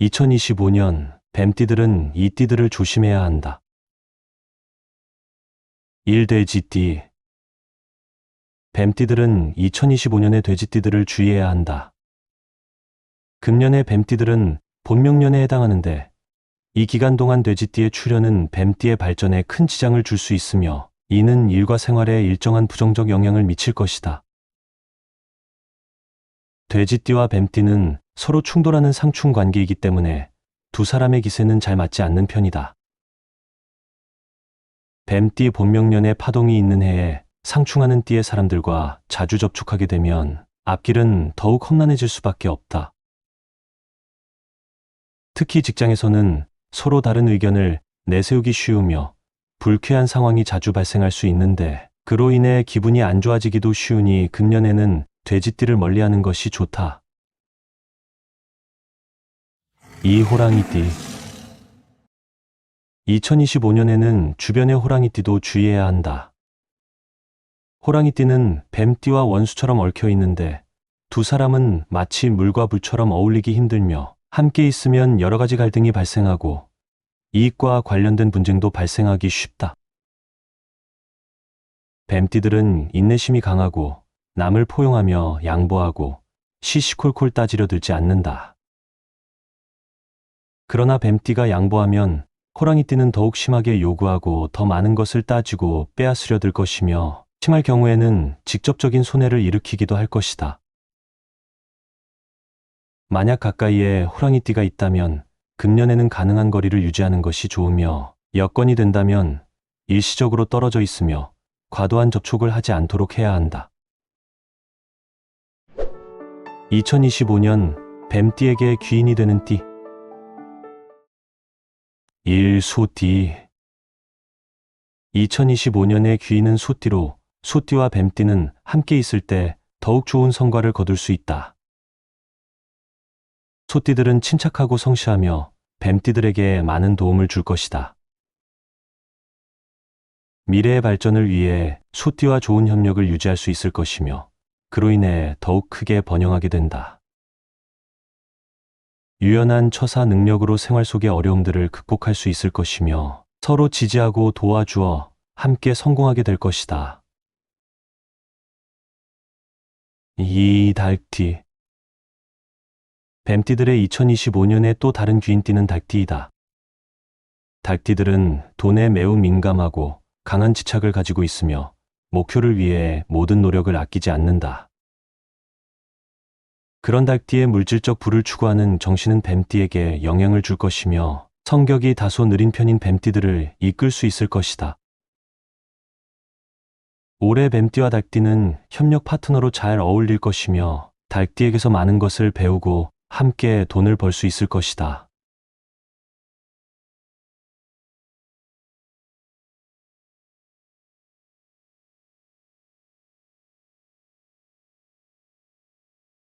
2025년 뱀띠들은 이 띠들을 조심해야 한다. 1돼지띠 뱀띠들은 2025년의 돼지띠들을 주의해야 한다. 금년의 뱀띠들은 본명년에 해당하는데 이 기간 동안 돼지띠의 출현은 뱀띠의 발전에 큰 지장을 줄 수 있으며 이는 일과 생활에 일정한 부정적 영향을 미칠 것이다. 돼지띠와 뱀띠는 서로 충돌하는 상충 관계이기 때문에 두 사람의 기세는 잘 맞지 않는 편이다. 뱀띠 본명년에 파동이 있는 해에 상충하는 띠의 사람들과 자주 접촉하게 되면 앞길은 더욱 험난해질 수밖에 없다. 특히 직장에서는 서로 다른 의견을 내세우기 쉬우며 불쾌한 상황이 자주 발생할 수 있는데 그로 인해 기분이 안 좋아지기도 쉬우니 금년에는 돼지띠를 멀리하는 것이 좋다. 이 호랑이띠 2025년에는 주변의 호랑이띠도 주의해야 한다. 호랑이띠는 뱀띠와 원수처럼 얽혀 있는데 두 사람은 마치 물과 불처럼 어울리기 힘들며 함께 있으면 여러 가지 갈등이 발생하고 이익과 관련된 분쟁도 발생하기 쉽다. 뱀띠들은 인내심이 강하고 남을 포용하며 양보하고 시시콜콜 따지려 들지 않는다. 그러나 뱀띠가 양보하면 호랑이띠는 더욱 심하게 요구하고 더 많은 것을 따지고 빼앗으려 들 것이며 심할 경우에는 직접적인 손해를 일으키기도 할 것이다. 만약 가까이에 호랑이띠가 있다면 금년에는 가능한 거리를 유지하는 것이 좋으며 여건이 된다면 일시적으로 떨어져 있으며 과도한 접촉을 하지 않도록 해야 한다. 2025년 뱀띠에게 귀인이 되는 띠 1. 소띠 2025년의 귀인은 소띠로 소띠와 뱀띠는 함께 있을 때 더욱 좋은 성과를 거둘 수 있다. 소띠들은 침착하고 성실하며 뱀띠들에게 많은 도움을 줄 것이다. 미래의 발전을 위해 소띠와 좋은 협력을 유지할 수 있을 것이며 그로 인해 더욱 크게 번영하게 된다. 유연한 처사 능력으로 생활 속의 어려움들을 극복할 수 있을 것이며 서로 지지하고 도와주어 함께 성공하게 될 것이다. 이 달띠 뱀띠들의 2025년에 또 다른 귀인띠는 닭띠이다. 닭띠들은 돈에 매우 민감하고 강한 집착을 가지고 있으며 목표를 위해 모든 노력을 아끼지 않는다. 그런 닭띠의 물질적 부를 추구하는 정신은 뱀띠에게 영향을 줄 것이며 성격이 다소 느린 편인 뱀띠들을 이끌 수 있을 것이다. 올해 뱀띠와 닭띠는 협력 파트너로 잘 어울릴 것이며 닭띠에게서 많은 것을 배우고 함께 돈을 벌 수 있을 것이다.